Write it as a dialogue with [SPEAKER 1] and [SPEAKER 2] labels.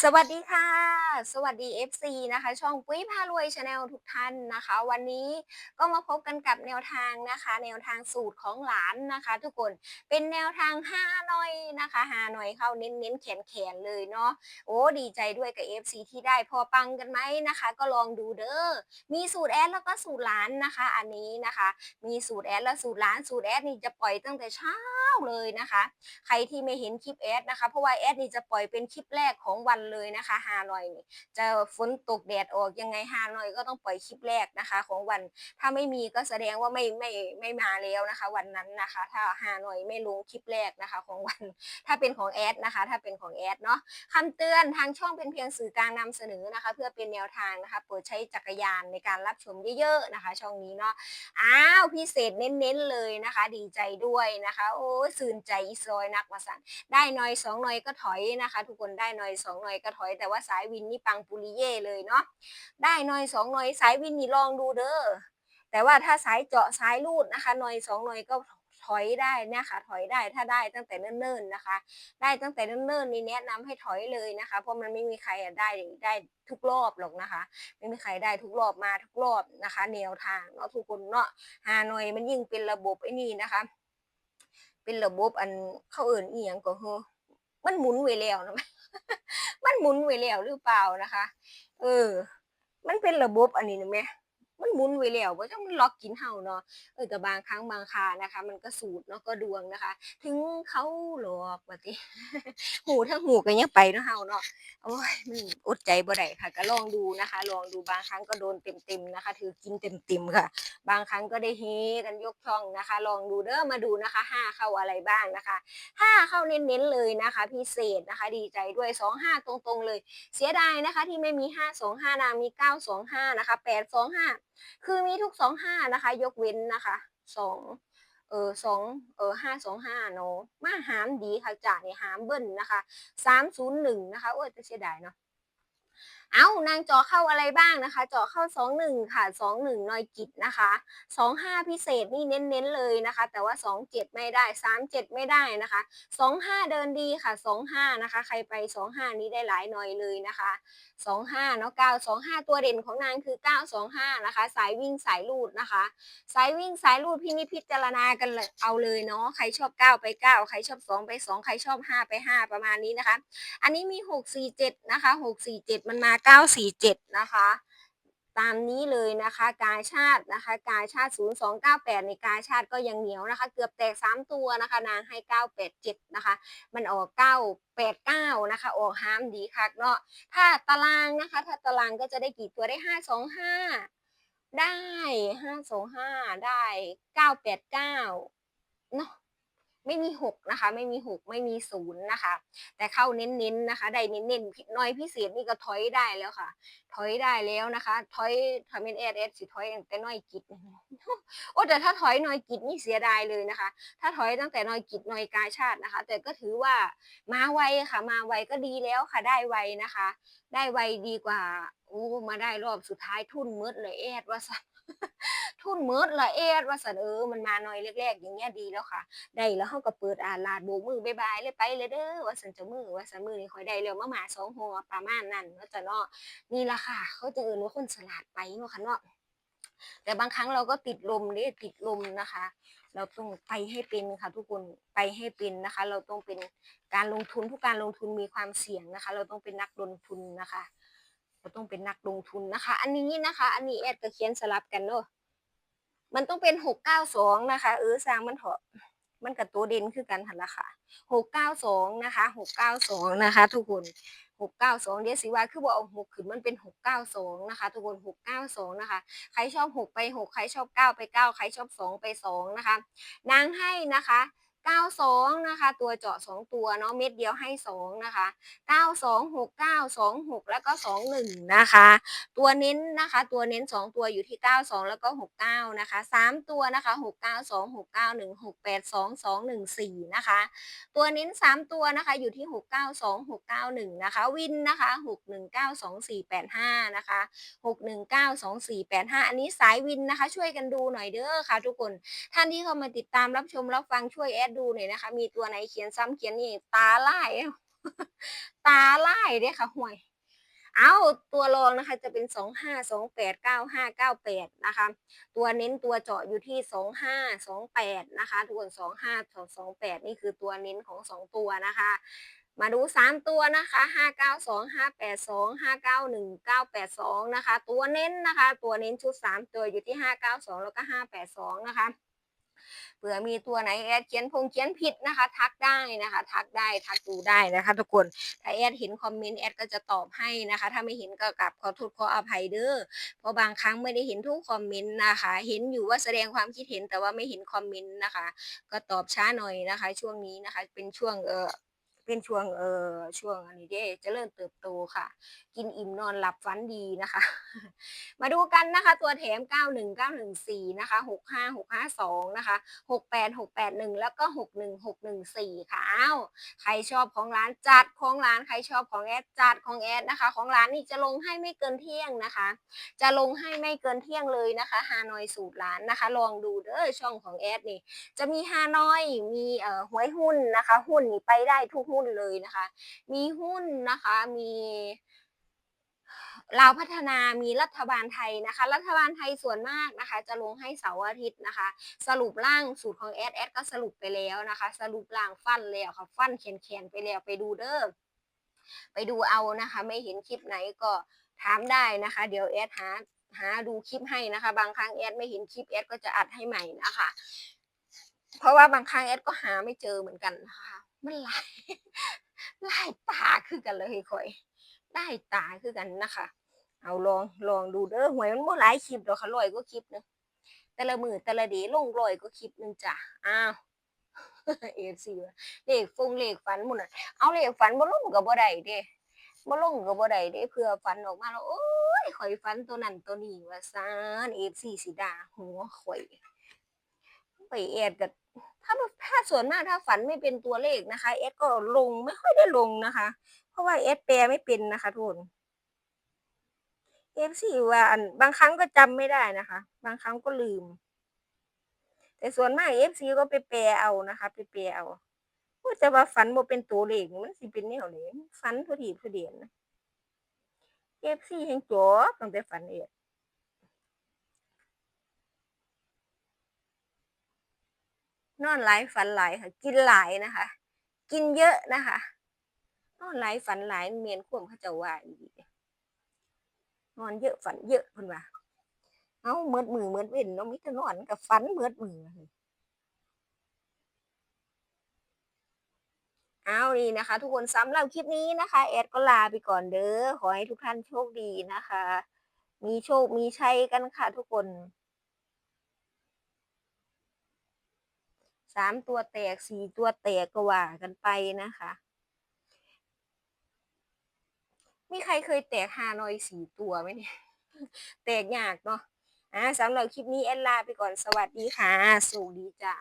[SPEAKER 1] สวัสดีค่ะ สวัสดี FC นะคะ ช่องปุ้ยพารวยชาแนลทุกท่านนะคะ วันนี้ก็มาพบกันกับแนวทางนะคะ แนวทางสูตรของหลานนะคะ ทุกคนเป็นแนวทางห้าหน่อยนะคะหาหน่อยเข้าเน้นเน้นแขนแขนเลยเนาะโอ้ดีใจด้วยกับ FC ที่ได้พอปังกันไหมนะคะ ก็ลองดูเด้อมีสูตรแอดแล้วก็สูตรหลานนะคะ อันนี้นะคะ มีสูตรแอดและสูตรหลานสูตรแอดนี่จะปล่อยตั้งแต่เช้าเลยนะคะ ใครที่ไม่เห็นคลิปแอดนะคะเพราะว่าแอดนี่จะปล่อยเป็นคลิปแรกของวันเลยนะคะฮานอยนี่จะฝนตกแดดออกยังไงฮานอยก็ต้องปล่อยคลิปแรกนะคะ ของวันถ้าไม่มีก็แสดงว่าไม่ไม่ไม่มาแล้วนะคะ วันนั้นนะคะ ถ้าฮานอยไม่ลงคลิปแรกนะคะ ของวันถ้าเป็นของแอดนะคะ ถ้าเป็นของแอดเนาะคำเตือนทางช่องเป็นเพียงสื่อกลางนำเสนอนะคะ เพื่อเป็นแนวทางนะคะโปรดใช้จักรยานในการรับชมเยอะๆนะคะ ช่องนี้เนาะอ้าวพิเศษเน้นๆเลยนะคะ ดีใจด้วยนะคะ โอ้สื่นใจอีซอยนักมาสั่นได้หน่อยสองหน่อยก็ถอยนะคะ ทุกคนได้หน่อยสองหน่อยก็ถอยแต่ว่าสายวินนี่ปังปุริเย่เลยเนาะได้หน่อยสองหน่อยสายวินนี่ลองดูเด้อแต่ว่าถ้าสายเจาะสายรูดนะคะหน่อยสองหน่อยก็ถอยได้นะคะถอยได้ถ้าได้ตั้งแต่เนิ่นๆนะคะ ได้ตั้งแต่เนิ่นๆนี่แนะนำให้ถอยเลยนะคะ เพราะมันไม่มีใครได้ได้ทุกรอบหรอกนะคะ ไม่มีใครได้ทุกรอบมาทุกรอบนะคะ แนวทางเนาะทุกคนเนาะฮานอยมันยิ่งเป็นระบบไอ้นี่นะคะ เป็นระบบอันเข้าเอิ่นอียงก็คือมันหมุนไว้แล้วนะ มันหมุนไว้แล้วหรือเปล่านะคะ เออ มันเป็นระบบอันนี้นะแม่ หมุนไว้แล้วว่าจังมันล็อกกินเฮาเนาะเออแต่บางครั้งบางคานะคะ มันก็สูตรเนาะก็ดวงนะคะ ถึงเขาหลอกว่าติหูทั้งหูก็ยังไปเนาะเฮาเนาะโอ้ยมันอดใจบ่ได้ค่ะ ก็ลองดูนะคะ ลองดูบางครั้งก็โดนเต็มๆนะคะ ถือกินเต็มๆค่ะ บางครั้งก็ได้เฮกันยกช่องนะคะ ลองดูเด้อมาดูนะคะห้าเข้าอะไรบ้างนะคะห้าเข้าเน้นๆเลยนะคะ พิเศษนะคะ ดีใจด้วยสองห้าตรงๆเลย เสียดายนะคะ ที่ไม่มีห้าสองห้านางมีเก้าสองห้านะคะแปดสองห้าคือมีทุกสองห้านะคะ ยกเว้นนะคะสองเออสองเออห้าสองห้าเนาะมาหามดีค่ะจ่าเนี่ยหามเบิ้ลนะคะสามศูนย์หนึ่งนะคะโอ้ยจะเสียดายเนาะ เอานางจอเข้าอะไรบ้างนะคะจอเข้าสองหนึ่งค่ะสองหนึ่งนอยกิจนะคะสองห้าพิเศษนี่เน้นๆเลยนะคะ แต่ว่าสองเจ็ดไม่ได้สามเจ็ดไม่ได้นะคะสองห้าเดินดีค่ะสองห้านะคะ ใครไปสองห้านี้ได้หลายหน่อยเลยนะคะสองห้าเนาะเก้าสองห้าตัวเด่นของนางคือเก้าสองห้านะคะ สายวิ่งสายลูดนะคะ สายวิ่งสายรูดพี่นิพิจารณากันเลยเอาเลยเนาะ ใครชอบเก้าไปเก้าใครชอบสองไปสองใครชอบห้าไปห้าประมาณนี้นะคะ อันนี้มีหกสี่เจ็ดนะคะหกสี่เจ็ดมันมาเก้าสี่เจ็ดนะคะ ตามนี้เลยนะคะ กายชาตินะคะ กายชาติ 0298 ในกายชาติก็ยังเหนียวนะคะ เกือบแตก 3 ตัวนะคะ นางให้ 987 นะคะ มันออก 989 นะคะ ออกห้ามดีคักเนาะ ถ้าตารางนะคะ ถ้าตารางก็จะได้กี่ตัวได้ 525 ได้ 525 ได้ 989 เนาะ ไม่มีหกนะคะ ไม่มีหกไม่มีศูนย์นะคะ แต่เข้าเน้นๆนะคะ ได้เน้นๆน้อยพิเศษนี่ก็ถอยได้แล้วค่ะ ถอยได้แล้วนะคะถอยถอยเป็นเอสเอสสิถอยแต่น้อยกิจโอ้แต่ถ้าถอยน้อยกิจนี่เสียดายเลยนะคะ ถ้าถอยตั้งแต่น้อยกิจน้อยกาชาตินะคะ แต่ก็ถือว่ามาไวค่ะ มาไวก็ดีแล้วค่ะได้ไวนะคะ ได้ไวดีกว่าโอ้มาได้รอบสุดท้ายทุนมืดเลยเอสว่าสัน ทุนเมืดละเอสว่าสันเออมันมาหน่อยแรกๆอย่างเงี้ยดีแล้วค่ะ ได้แล้วเขาก็เปิดอาลาดโบกมือบายบายเลยไปเลยเด้อว่าสันจะมือว่าสันมือนี่คอยได้แล้วมาหมาสองหัวประมาณนั้นเนาะจะเนาะนี่ละค่ะ เขาจะเอินว่าคนฉลาดไปเนาะค่ะเนาะแต่บางครั้งเราก็ติดลมนี่ติดลมนะคะ เราต้องไปให้เป็นค่ะทุกคนไปให้เป็นนะคะ เราต้องเป็นการลงทุนทุกการลงทุนมีความเสี่ยงนะคะ เราต้องเป็นนักลงทุนนะคะ เราต้องเป็นนักลงทุนนะคะ อันนี้นะคะ อันนี้แอดก็เขียนสลับกันเนาะมันต้องเป็นหกเก้าสองนะคะ เออสร้างมันเถอะมันกับตัวเด่นคือกันหันละค่ะหกเก้าสองนะคะหกเก้าสองนะคะ ทุกคนหกเก้าสองเดี๋ยวสิว่าคือบอกเอาหกขึ้นมันเป็นหกเก้าสองนะคะ ทุกคนหกเก้าสองนะคะ ใครชอบหกไปหกใครชอบเก้าไปเก้าใครชอบสองไปสองนะคะ นางให้นะคะ เก้าสองนะคะ ตัวเจาะสองตัวเนาะเม็ดเดียวให้สองนะคะเก้าสองหกเก้าสองหกแล้วก็สองหนึ่งนะคะ ตัวเน้นนะคะ ตัวเน้นสองตัวอยู่ที่เก้าสองแล้วก็หกเก้านะคะสามตัวนะคะหกเก้าสองหกเก้าหนึ่งหกแปดสองสองหนึ่งสี่นะคะ ตัวเน้นสามตัวนะคะอยู่ที่หกเก้าสองหกเก้าหนึ่งนะคะ วินนะคะหกหนึ่งเก้าสองสี่แปดห้านะคะหกหนึ่งเก้าสองสี่แปดห้าอันนี้สายวินนะคะ ช่วยกันดูหน่อยเด้อค่ะทุกคน ท่านที่เข้ามาติดตามรับชมรับฟังช่วยแอดดูหน่อยนะคะ มีตัวไหนเขียนซ้ำเขียนนี่ตาลายตาไล่เด้ค่ะห่วย เอาตัวรองนะคะจะเป็นสองห้าสองแปดเก้าห้าเก้าแปดนะคะ ตัวเน้นตัวเจาะอยู่ที่สองห้าสองแปดนะคะทุกคนสองห้าสองสองแปดนี่คือตัวเน้นของสองตัวนะคะมาดูสามตัวนะคะห้าเก้าสองห้าแปดสองห้าเก้าหนึ่งเก้าแปดสองนะคะ ตัวเน้นนะคะ ตัวเน้นชุดสามตัวอยู่ที่ห้าเก้าสองแล้วก็ห้าแปดสองนะคะ เผื่อมีตัวไหนแอดเขียนพงเขียนผิดนะคะ ทักได้นะคะ ทักได้ทักดูได้นะคะ ทุกคนถ้าแอดเห็นคอมเมนต์แอดก็จะตอบให้นะคะ ถ้าไม่เห็นก็กลับขอโทษขออภัยเด้อเพราะบางครั้งไม่ได้เห็นทุกคอมเมนต์นะคะ เห็นอยู่ว่าแสดงความคิดเห็นแต่ว่าไม่เห็นคอมเมนต์นะคะ ก็ตอบช้าหน่อยนะคะ ช่วงนี้นะคะ เป็นช่วงเออ เป็นช่วงเออช่วงอันนี้เด้จะเริ่มเติบโตค่ะ กินอิ่มนอนหลับฝันดีนะคะ มาดูกันนะคะ ตัวแถม 91914 นะคะ 65652 นะคะ 68681 แล้วก็ 61614 ค่ะอ้าวใครชอบของร้านจัดของร้านใครชอบของแอดจัดของแอดนะคะ ของร้านนี่จะลงให้ไม่เกินเที่ยงนะคะ จะลงให้ไม่เกินเที่ยงเลยนะคะฮานอยสูตรร้านนะคะ ลองดูเด้อช่องของแอดนี่ จะมีฮานอยมีเอ่อหวยหุ้นนะคะ หุ้นนี่ไปได้ทุกหุ้นเลยนะคะ มีหุ้นนะคะมีลาพัฒนามีรัฐบาลไทยนะคะ รัฐบาลไทยส่วนมากนะคะ จะลงให้เสาร์อาทิตย์นะคะ สรุปร่างสูตรของแอดแอดก็สรุปไปแล้วนะคะ สรุปร่างฟันแล้วค่ะฟันแขนๆไปแล้วไปดูเด้อไปดูเอานะคะ ไม่เห็นคลิปไหนก็ถามได้นะคะ เดี๋ยวแอดหาหาดูคลิปให้นะคะ บางครั้งแอดไม่เห็นคลิปแอดก็จะอัดให้ใหม่นะคะ เพราะว่าบางครั้งแอดก็หาไม่เจอเหมือนกันนะคะ มันหลายหลายตาคือกันเลยค่อยได้ตาคือกันนะคะ เอาลองลองดูเด้อหวยมันบ่หลายคลิปดอกค่ะร้อยก็คลิปนึงแต่ละมือแต่ละเดลงร้อยก็คลิปนึงจ้ะอ้าวเอฟซีเลขฟงเลขฝันหมุ่นน่ะเอาเลขฝันบ่ลงก็บ่ได้เด้บ่ลงก็บ่ได้เด้เพื่อฝันออกมาแล้วโอ้ยข่อยฝันตัวนั้นตัวนี้ว่าซานเอฟซีสิด่าหัวข่อยไปแอดก็ ถ้าถ้าส่วนมากถ้าฝันไม่เป็นตัวเลขนะคะเอสก็ลงไม่ค่อยได้ลงนะคะ เพราะว่าเอสแปลไม่เป็นนะคะทุกคนเอฟซีว่าอันบางครั้งก็จำไม่ได้นะคะ บางครั้งก็ลืม แต่ส่วนมากเอฟซีก็ไปแปลเอานะคะ ไปแปลเอาว่าจะว่าฝันบ่เป็นตัวเลขมันสิเป็นแนวไหนฝันทุทีทุเดียนนะเอฟซีแห่งจบตั้งแต่ฝันเอง นอนหลายฝันหลายค่ะ กินหลายนะคะ กินเยอะนะคะ นอนหลายฝันหลายเมียนควมเขาจะว่าอีกนอนเยอะฝันเยอะเพิ่นว่าเอาเมือดมือเมือดเว้นเนาะมิต่นอนกับฝันเมือดมือเอานี่นะคะ ทุกคนสำหรับคลิปนี้นะคะแอดก็ลาไปก่อนเด้อขอให้ทุกท่านโชคดีนะคะ มีโชคมีชัยกันค่ะทุกคน สามตัวแตกสี่ตัวแตกก็ว่ากันไปนะคะ มีใครเคยแตกฮานอยสี่ตัวไหมเนี่ย แตกยากเนาะอ่าสำหรับคลิปนี้แอนลาไปก่อนสวัสดีค่ะ สูงดีจ้า